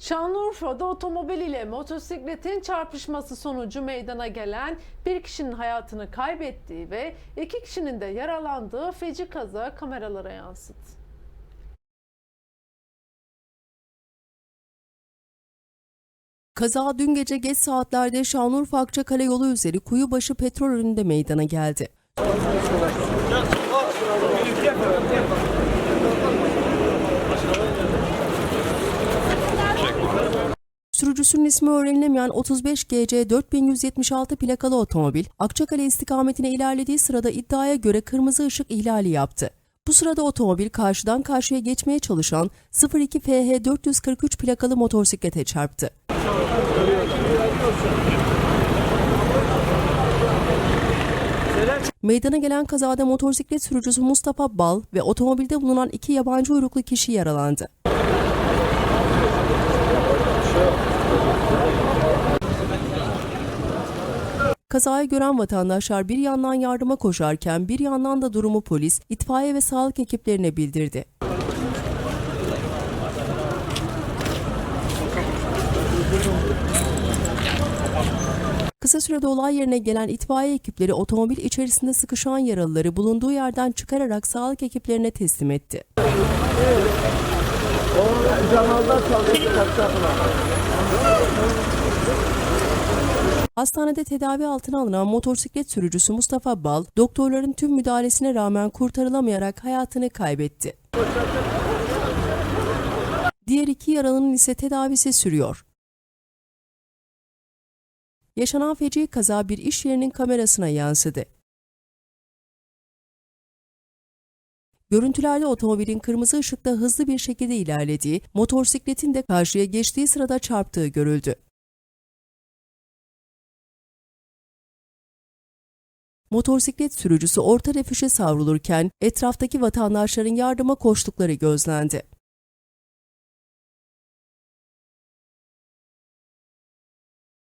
Şanlıurfa'da otomobil ile motosikletin çarpışması sonucu meydana gelen bir kişinin hayatını kaybettiği ve iki kişinin de yaralandığı feci kaza kameralara yansıdı. Kaza dün gece geç saatlerde Şanlıurfa Akçakale yolu üzeri Kuyubaşı petrol önünde meydana geldi. Sürücüsünün ismi öğrenilemeyen 35 GC 4176 plakalı otomobil Akçakale istikametine ilerlediği sırada iddiaya göre kırmızı ışık ihlali yaptı. Bu sırada otomobil karşıdan karşıya geçmeye çalışan 02 FH 443 plakalı motosiklete çarptı. Meydana gelen kazada motosiklet sürücüsü Mustafa Bal ve otomobilde bulunan iki yabancı uyruklu kişi yaralandı. Kazayı gören vatandaşlar bir yandan yardıma koşarken bir yandan da durumu polis, itfaiye ve sağlık ekiplerine bildirdi. Kısa sürede olay yerine gelen itfaiye ekipleri otomobil içerisinde sıkışan yaralıları bulunduğu yerden çıkararak sağlık ekiplerine teslim etti. Hastanede tedavi altına alınan motosiklet sürücüsü Mustafa Bal, doktorların tüm müdahalesine rağmen kurtarılamayarak hayatını kaybetti. Diğer iki yaralının ise tedavisi sürüyor. Yaşanan feci kaza bir iş yerinin kamerasına yansıdı. Görüntülerde otomobilin kırmızı ışıkta hızlı bir şekilde ilerlediği, motosikletin de karşıya geçtiği sırada çarptığı görüldü. Motosiklet sürücüsü orta refüje savrulurken etraftaki vatandaşların yardıma koştukları gözlendi.